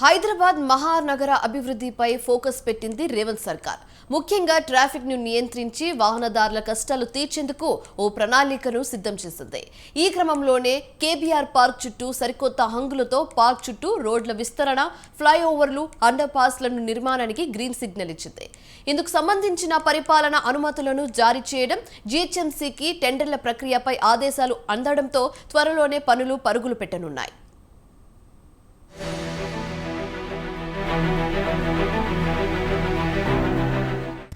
హైదరాబాద్ మహానగర అభివృద్ధిపై ఫోకస్ పెట్టింది రేవంత్ సర్కార్. ముఖ్యంగా ట్రాఫిక్ను నియంత్రించి వాహనదారుల కష్టాలు తీర్చేందుకు ఓ ప్రణాళికను సిద్ధం చేసింది. ఈ క్రమంలోనే కేబీఆర్ పార్క్ చుట్టూ సరికొత్త హంగులతో పార్క్ చుట్టూ రోడ్ల విస్తరణ ఫ్లైఓవర్లు అండర్ పాస్లను నిర్మాణానికి గ్రీన్ సిగ్నల్ ఇచ్చింది. ఇందుకు సంబంధించిన పరిపాలన అనుమతులను జారీ చేయడం జీహెచ్ఎంసీకి టెండర్ల ప్రక్రియపై ఆదేశాలు అందడంతో త్వరలోనే పనులు పరుగులు పెట్టనున్నాయి.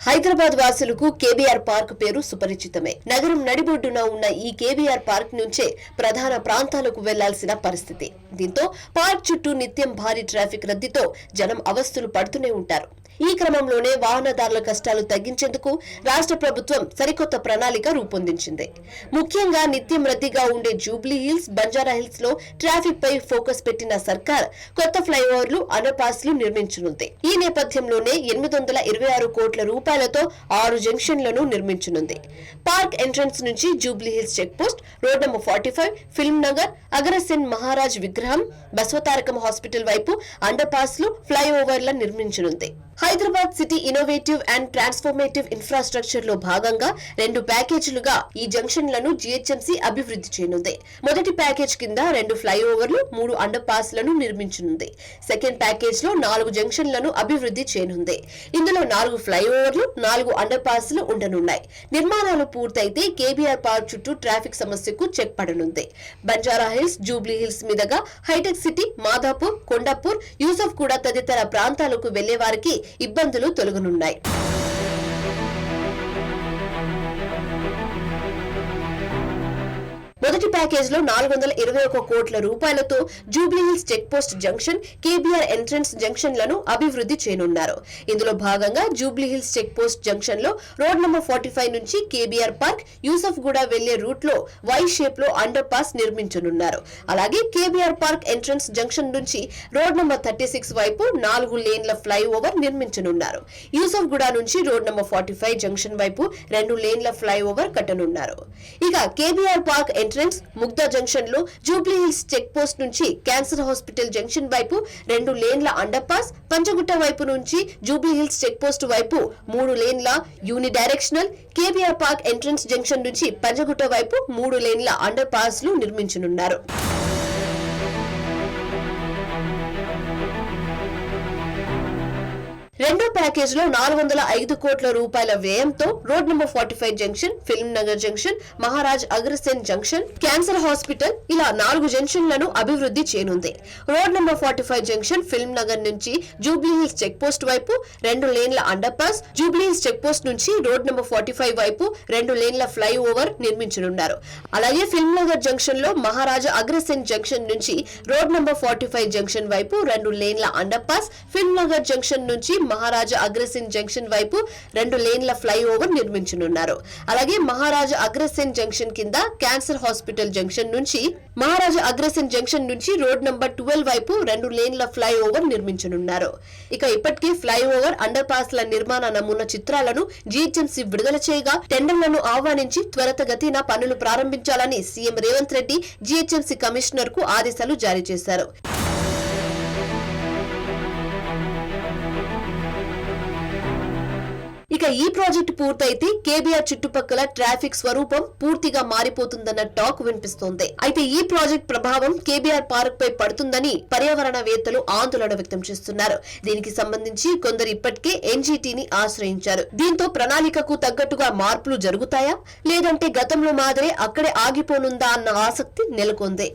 హైదరాబాద్ వాసులకు కేబీఆర్ పార్క్ పేరు సుపరిచితమే. నగరం నడిబొడ్డున ఉన్న ఈ కేబీఆర్ పార్క్ నుంచే ప్రధాన ప్రాంతాలకు వెళ్ళాల్సిన పరిస్థితి. దీంతో పార్క్ చుట్టూ నిత్యం భారీ ట్రాఫిక్ రద్దీతో జనం అవస్థలు పడుతూనే ఉంటారు. ఈ క్రమంలోనే వాహనదారుల కష్టాలు తగ్గించేందుకు రాష్ట్ర ప్రభుత్వం సరికొత్త ప్రణాళిక రూపొందించింది. ముఖ్యంగా నిత్యం రద్దీగా ఉండే జూబ్లీ హిల్స్ బంజారా హిల్స్లో ట్రాఫిక్ పై ఫోకస్ పెట్టిన సర్కార్ కొత్త ఫ్లైఓవర్లు అండర్పాస్లు నిర్మించనుంది. ఈ నేపథ్యంలోనే ఎనిమిది వందల ఇరవై ఆరు కోట్ల రూపాయలతో ఆరు జంక్షన్లను నిర్మించనుంది. పార్క్ ఎంట్రన్స్ నుంచి Jubilee Hills check post road number forty five Film Nagar Agrasen Maharaj విగ్రహం బసవతారకం హాస్పిటల్ వైపు అండర్ పాస్లు ఫ్లైఓవర్ల నిర్మించనుంది. Hyderabad city innovative and transformative ఇన్ఫ్రాస్ట్రక్చర్లో భాగంగా రెండు ప్యాకేజీలుగా ఈ జంక్షన్లను జీహెచ్ఎంసీ అభివృద్ధి చేయనుంది. మొదటి ప్యాకేజ్ కింద రెండు ఫ్లైఓవర్లు మూడు అండర్ పాస్లను నిర్మించనుంది. సెకండ్ ప్యాకేజ్లో నాలుగు జంక్షన్లను అభివృద్ధి చేయనుంది. ఇందులో నాలుగు ఫ్లైఓవర్లు నాలుగు అండర్ పాస్లు ఉండనున్నాయి. నిర్మాణాలు పూర్తయితే కేబీఆర్ పార్క్ చుట్టూ ట్రాఫిక్ సమస్యకు చెక్ పడనుంది. బంజారా హిల్స్ జూబ్లీ హిల్స్ మీదుగా హైటెక్ సిటీ మాధాపూర్ కొండాపూర్ యూసఫ్ కూడా తదితర ప్రాంతాలకు వెళ్ళే వారికి ఇబ్బందులు తొలగనున్నాయి. మొదటి ప్యాకేజ్లో నాలుగు వందల ఇరవై ఒక కోట్ల రూపాయలతో Jubilee Hills check post junction KBR entrance జంక్షన్లను అభివృద్ధి చేయనున్నారు. ఇందులో భాగంగా Jubilee Hills check post check post జంక్షన్లో రోడ్ నెంబర్ ఫార్టీ ఫైవ్ నుంచి కేబీఆర్ పార్క్ యూసఫ్ గూడ వెళ్ళే రూట్లో వై షేప్లో అండర్ పాస్ నిర్మించనున్నారు. అలాగే కేబీఆర్ పార్క్ ఎంట్రన్స్ జంక్షన్ నుంచి రోడ్ నెంబర్ థర్టీ సిక్స్ వైపు నాలుగు లేన్ల ఫ్లైఓవర్ నిర్మించనున్నారు. యూసఫ్ గూడ నుంచి road number forty five junction వైపు రెండు లేన్ల ఫ్లైఓవర్ కట్టనున్నారు. ఇక కేబీఆర్ పార్క్ ఎంట్రన్స్ ముగ్దా జంక్షన్లో జూబ్లీ హిల్స్ చెక్ పోస్ట్ నుంచి క్యాన్సర్ హాస్పిటల్ జంక్షన్ వైపు రెండు లేన్ల అండర్ పాస్ పంచగుట్ట వైపు నుంచి జూబ్లీ హిల్స్ చెక్ పోస్ట్ వైపు మూడు లేన్ల unidirectional KBR park entrance junction నుంచి పంచగుట్ట వైపు మూడు లేన్ల అండర్ పాస్లు నిర్మించనున్నారు. రెండో ప్యాకేజ్లో నాలుగు వందల ఐదు కోట్ల రూపాయల వ్యయంతో road number forty five junction Film Nagar junction Maharaj Agrasen junction cancer hospital ఇలా నాలుగు జంక్షన్లను అభివృద్ధి చేయనుంది. Road number forty five junction Film Nagar నుంచి జూబ్లీహిల్స్ చెక్ పోస్ట్ వైపు రెండు లేన్ల under pass Jubilee Hills check post నుంచి రోడ్ నెంబర్ ఫార్టీ ఫైవ్ వైపు రెండు లేన్ల ఫ్లైఓవర్ నిర్మించనున్నారు. అలాగే ఫిల్మ్ నగర్ జంక్షన్లో మహారాజా అగ్రసేన్ జంక్షన్ నుంచి road number forty five junction వైపు రెండు లేన్ల under pass Film Nagar junction నుంచి మహారాజా అగ్రసేన్ జంక్షన్ వైపు రెండు లేన్ల ఫ్లైఓవర్ నిర్మించనున్నారు. అలాగే మహారాజా అగ్రసేన్ జంక్షన్ కింద క్యాన్సర్ హాస్పిటల్ జంక్షన్ నుంచి మహారాజా అగ్రసేన్ జంక్షన్ నుంచి రోడ్ నంబర్ ట్వెల్వ్ వైపు రెండు లేన్ల ఫ్లైఓవర్ నిర్మించనున్నారు. ఇక ఇప్పటికే ఫ్లైఓవర్ అండర్ పాస్ల నిర్మాణ నమూనా చిత్రాలను జీహెచ్ఎంసీ విడుదల చేయగా టెండర్లను ఆహ్వానించి త్వరతగతిన పనులు ప్రారంభించాలని సీఎం రేవంత్ రెడ్డి జీహెచ్ఎంసీ కమిషనర్కు ఆదేశాలు జారీ చేశారు. ఇక ఈ ప్రాజెక్టు పూర్తయితే కేబీఆర్ చుట్టుపక్కల ట్రాఫిక్ స్వరూపం పూర్తిగా మారిపోతుందన్న టాక్ వినిపిస్తోంది. అయితే ఈ ప్రాజెక్ట్ ప్రభావం కేబీఆర్ పార్క్ పై పడుతుందని పర్యావరణవేత్తలు ఆందోళన వ్యక్తం చేస్తున్నారు. దీనికి సంబంధించి కొందరు ఇప్పటికే ఎన్జీటీని ఆశ్రయించారు. దీంతో ప్రణాళికకు తగ్గట్టుగా మార్పులు జరుగుతాయా? లేదంటే గతంలో మాదిరే అక్కడే ఆగిపోనుందా అన్న ఆసక్తి నెలకొంది.